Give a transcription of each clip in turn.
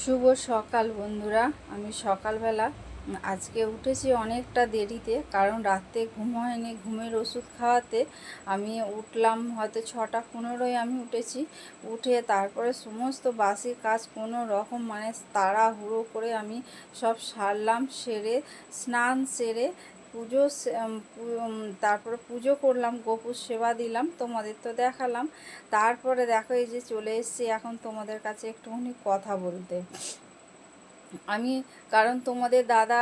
শুভ সকাল বন্ধুরা। আমি সকালবেলা আজকে উঠেছি অনেকটা দেরিতে, কারণ রাতে ঘুম হয়নি, ঘুমের ওষুধ খাওয়াতে আমি উঠলাম হয়তো ছটা পনেরোয় আমি উঠেছি। উঠে তারপরে সমস্ত বাসি কাজ কোনো রকম মানে তাড়াহুড়ো করে আমি সব সারলাম, সেরে, স্নান সেরে পুজো তারপরে পুজো করলাম, গোপুর সেবা দিলাম, তোমাদের তো দেখালাম। তারপরে দেখো এই যে চলে এসেছি, এখন তোমাদের কাছে একটুখানি কথা বলতে। আমি, কারণ তোমাদের দাদা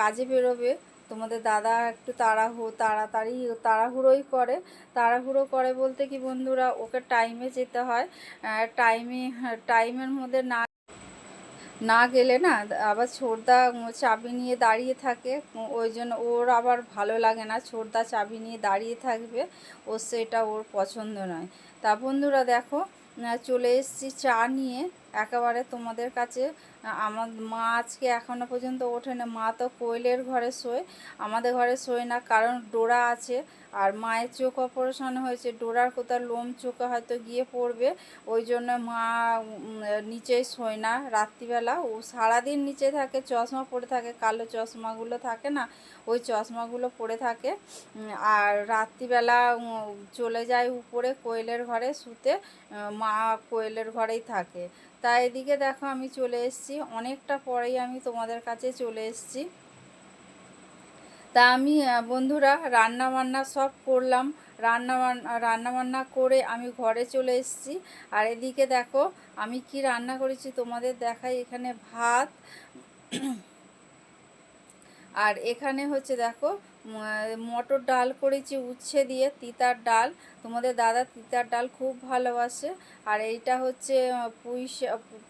কাজে বেরোবে, তোমাদের দাদা একটু তাড়াহু, তাড়াতাড়ি, তাড়াহুড়োই করে। তাড়াহুড়ো করে বলতে কি বন্ধুরা, ওকে টাইমে যেতে হয়। টাইমে টাইমের মধ্যে না না গেলে না আবার ছোটদা চাবি নিয়ে দাঁড়িয়ে থাকে। ওই জন্য ওর আবার ভালো লাগে না। ছোটদা চাবি নিয়ে দাঁড়িয়ে থাকবে। ওর সেটা ওর পছন্দ নয়। তা বন্ধুরা দেখো চলে এসছি চা নিয়ে। একেবারে তোমাদের কাছে, আমার মা আজকে এখনও পর্যন্ত ওঠেনি। মা তো কোয়েলের ঘরে শোয়, আমাদের ঘরে শোয় না, কারণ ডোরা আছে আর মায়ের চোখ অপারেশন হয়েছে। ডোরার কোথাও লোম চোখে হয়তো গিয়ে পড়বে, ওই জন্য মা নিচেই শোয় না। রাত্রিবেলা ও সারাদিন নিচে থাকে, চশমা পরে থাকে, কালো চশমাগুলো থাকে না, ওই চশমাগুলো পরে থাকে। আর রাত্রিবেলা চলে যায় উপরে কোয়েলের ঘরে শুতে, মা কোয়েলের ঘরেই থাকে। তা এদিকে দেখো আমি চলে এসেছি। অনেকটা পরেই আমি তোমাদের কাছে চলে এসেছি। তা আমি বন্ধুরা রান্না বান্না সব করলাম। রান্না বান্না রান্না বান্না করে আমি ঘরে চলে এসেছি। আর এদিকে দেখো, আমি কি রান্না করেছি তোমাদের দেখাই। এখানে ভাত, আর এখানে হচ্ছে দেখো মটর ডাল করেছি, উচ্ছে দিয়ে তিতার ডাল। তোমাদের দাদা তিতার ডাল খুব ভালোবাসে। আর এইটা হচ্ছে পুঁই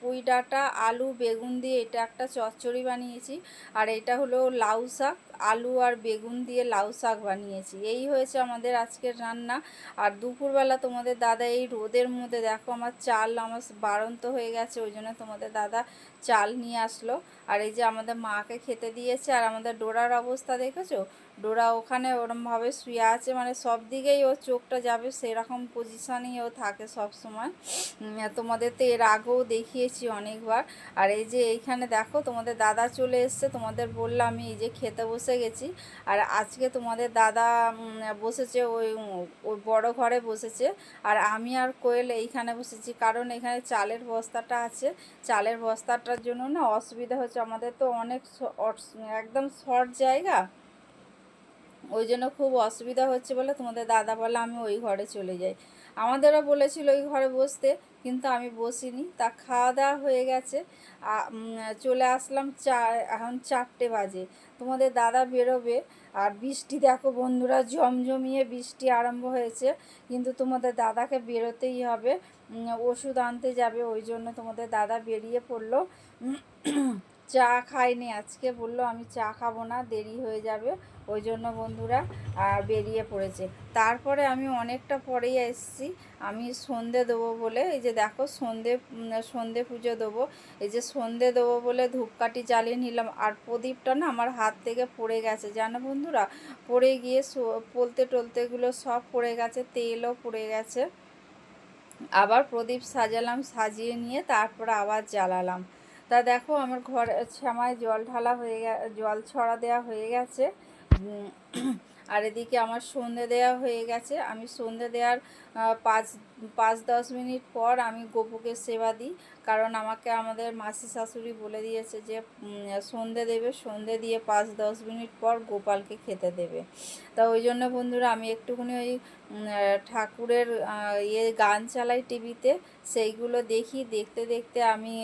পুঁই ডাঁটা, আলু, বেগুন দিয়ে এটা একটা চচ্চড়ি বানিয়েছি। আর এটা হলো লাউ শাক, আলু আর বেগুন দিয়ে লাউ শাক বানিয়েছি। এই হয়েছে আমাদের আজকের রান্না। আর দুপুরবেলা তোমাদের দাদা এই রোদের মধ্যে দেখো, আমার চাল আমার বাড়ন্ত হয়ে গেছে, ওই জন্য তোমাদের দাদা চাল নিয়ে আসলো। আর এই যে আমাদের মাকে খেতে দিয়েছে, আর আমাদের ডোরার অবস্থা দেখেছ? ডোরা ওখানে ওরমভাবে শুয়ে আছে মানে সব দিকেই ও চোখটা যাবে সেরকম পজিশনেই ও থাকে সব সময়। তোমাদের তো এর আগেও দেখিয়েছি অনেকবার। আর এই যে এইখানে দেখো, তোমাদের দাদা চলে এসছে, তোমাদের বললাম আমি এই যে খেতে বসে গেছি। আর আজকে তোমাদের দাদা বসেছে ওই ওই বড় ঘরে বসেছে। আর আমি আর কোয়েল এইখানে বসেছি, কারণ এখানে চালের বস্তাটা আছে। চালের বস্তাটার জন্য না অসুবিধা হচ্ছে, আমাদের তো অনেক একদম শর্ট জায়গা। ওই জন্য খুব অসুবিধা হচ্ছে বলে তোমাদের দাদা বলে আমি ওই ঘরে চলে যাই। আমাদেরও বলেছিল ওই ঘরে বসতে, কিন্তু আমি বসিনি। তা খাওয়া দাওয়া হয়ে গেছে। চলে আসলাম চা, এখন চারটে বাজে। তোমাদের দাদা বেরোবে। আর বৃষ্টি দেখো বন্ধুরা, জমজমিয়ে বৃষ্টি আরম্ভ হয়েছে। কিন্তু তোমাদের দাদাকে বেরোতেই হবে। ওষুধ আনতে যাবে, ওই জন্য তোমাদের দাদা বেরিয়ে পড়ল। চা খাইনি আজকে বলল আমি চা খাব না, দেরি হয়ে যাবে। ওই জন্য বন্ধুরা বেরিয়ে পড়েছে। তারপরে আমি অনেকটা পরেই এসেছি। আমি সন্ধে দেবো বলে, এই যে দেখো সন্ধে সন্ধে পুজো দেবো। এই যে সন্ধে দেবো বলে ধূপকাঠি জ্বালিয়ে নিলাম। আর প্রদীপটা না আমার হাত থেকে পড়ে গেছে। জানো বন্ধুরা? পড়ে গিয়ে পলতে টলতেগুলো সব পড়ে গেছে, তেলও পড়ে গেছে। আবার প্রদীপ সাজালাম, সাজিয়ে নিয়ে তারপরে আবার জ্বালালাম। তা দেখো আমার ঘর শ্যামায় জল ঢালা হয়ে গে জল ছড়া দেওয়া হয়ে গেছে। আর এদিকে আমার সন্ধে দেওয়া হয়ে গেছে। আমি সন্ধে দেওয়ার পাঁচ পাঁচ, দশ মিনিট পর আমি গোপুকে সেবা দিই। কারণ আমাকে আমাদের মাসি শাশুড়ি বলে দিয়েছে যে সন্ধে দেবে, সন্ধে দিয়ে পাঁচ, দশ মিনিট পর গোপালকে খেতে দেবে। তা ওই জন্য বন্ধুরা, আমি একটুখানি ওই ঠাকুরের ইয়ে গান চালাই টিভিতে, সেইগুলো দেখি। দেখতে দেখতে আমি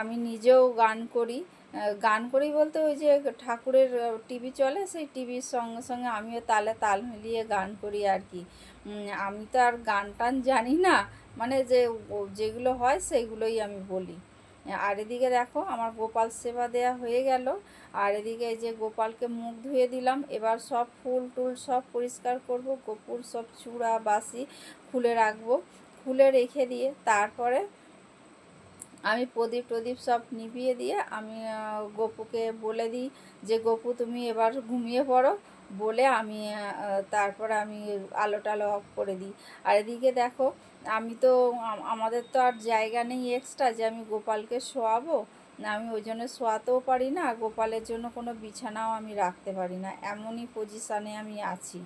আমি নিজেও গান করি। গান করি বলতে ওই যে ঠাকুরের টিভি চলে, সেই টিভির সঙ্গে সঙ্গে আমিও তালে তাল মিলিয়ে গান করি আর কি। আমি তো আর গান টান জানি না মানে যে যেগুলো হয় সেগুলোই আমি বলি। আর এদিকে দেখো আমার গোপাল সেবা দেয়া হয়ে গেল, আর এদিকে এই যে গোপালকে মুখ ধুয়ে দিলাম, এবার সব ফুল টুল সব পরিষ্কার করব, গোপুর সব চূড়া, বাসি খুলে রাখব, খুলে রেখে দিয়ে তারপরে আমি প্রদীপ টদীপ সব নিভিয়ে দিয়ে আমি গপুকে বলে দিই যে, গপু, তুমি এবার ঘুমিয়ে পড়ো। বলে আমি তারপর আমি আলো টালো অফ করে দিই। আর এদিকে দেখো, আমি তো আমাদের তো আর জায়গা নেই এক্সট্রা যে, আমি গোপালকে শোয়াবো। না, আমি ওই জন্য শোয়াতেও পারি না। গোপালের জন্য কোনো বিছানাও আমি রাখতে পারি না। এমনই পজিশানে আমি আছি।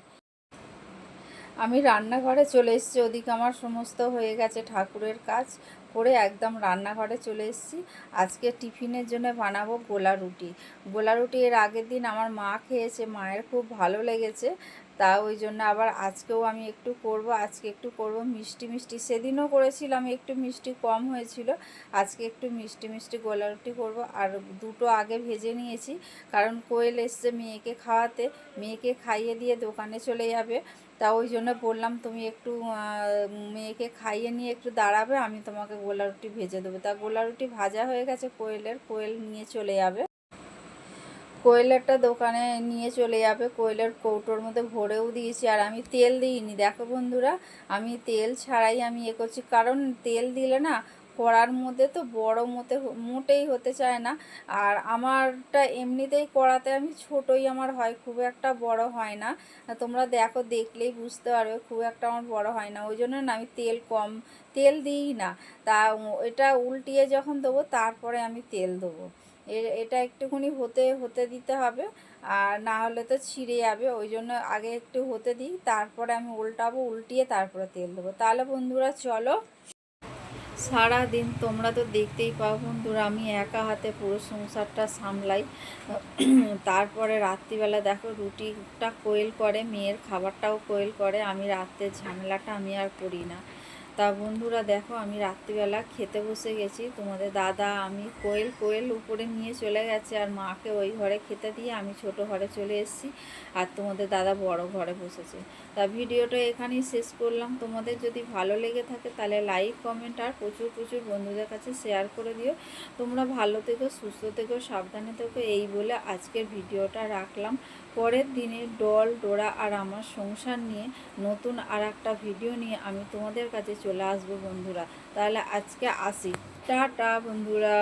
আমি রান্নাঘরে চলে এসেছি, ওদিকে আমার সমস্ত হয়ে গেছে ঠাকুরের কাজ করে একদম রান্নাঘরে চলে এসেছি। আজকে টিফিনের জন্য বানাবো গোলা রুটি। গোলা রুটি এর আগের দিন আমার মা খেয়েছে, মায়ের খুব ভালো লেগেছে, তা ওই জন্য আবার আজকেও আমি একটু করব, আজকে একটু করব মিষ্টি মিষ্টি। সেদিনও করেছিলাম, একটু মিষ্টি কম হয়েছিল, আজকে একটু মিষ্টি মিষ্টি গোলা রুটি করব। আর দুটো আগে ভেজে নিয়েছি, কারণ কোয়েল এসছে মেয়েকে খাওয়াতে, মেয়েকে খাইয়ে দিয়ে দোকানে চলে যাবে। তা ওই জন্য বললাম, তুমি একটু মেয়েকে খাইয়ে নিয়ে একটু দাঁড়াবে, আমি তোমাকে গোলা রুটি ভেজে দেবো। তা গোলা রুটি ভাজা হয়ে গেছে কোয়েলের, কোয়েল নিয়ে চলে যাবে। কোয়েলেরটা দোকানে নিয়ে চলে যাবে, কোয়েলের কৌটোর মধ্যে ভরেও দিয়েছি, আর আমি তেল দিইনি। দেখো বন্ধুরা, আমি তেল ছাড়াই আমি এ করছি। কারণ তেল দিলে না কড়ার মধ্যে তো বড় মতে মোটেই হতে চায় না। আর আমারটা এমনিতেই কড়াতে আমি ছোটই আমার হয়, খুব একটা বড় হয় না। তোমরা দেখো, দেখলেই বুঝতে পারবে, খুব একটা আমার বড় হয় না। ওই জন্য না আমি তেল কম, তেল দিই না। তা এটা উল্টিয়ে যখন দেবো, তারপরে আমি তেল দেবো। এটা একটুখানি হতে হতে দিতে হবে। আর না হলে তো ছিঁড়ে যাবে। ওই জন্য আগে একটু হতে দিই, তারপরে আমি উল্টাবো, উল্টিয়ে তারপরে তেল দেবো। তাহলে বন্ধুরা, চলো সারা দিন তোমরা তো দেখতেই পাও বন্ধুরা, আমি একা হাতে পুরো সংসারটা সামলাই। তারপরে রাত্রিবেলা দেখো রুটিটা কোয়েল করে, মেয়ের খাবারটাও কোয়েল করে, আমি রাত্রে ঝামেলাটা আমি আর করি না। তা বন্ধুরা দেখো, আমি রাত্রিবেলা খেতে বসে গেছি। তোমাদের দাদা, আমি কোয়েল কোয়েল উপরে নিয়ে চলে গেছে আর মাকে ওই ঘরে খেতে দিয়ে আমি ছোট ঘরে চলে এসেছি আর তোমাদের দাদা বড় ঘরে বসেছে। তা ভিডিওটা এখানেই শেষ করলাম। তোমাদের যদি ভালো লেগে থাকে তাহলে লাইক, কমেন্ট আর প্রচুর প্রচুর বন্ধুদের কাছে শেয়ার করে দিও। তোমরা ভালো থেকো, সুস্থ থেকো, সাবধানে থেকো, এই বলে আজকের ভিডিওটা রাখলাম। পরের দিনে ডল, ডোরা আর আমার সংসার নিয়ে নতুন আর একটা ভিডিও নিয়ে আমি তোমাদের কাছে চলে আসব বন্ধুরা। তাহলে আজকে আসি। টাটা বন্ধুরা।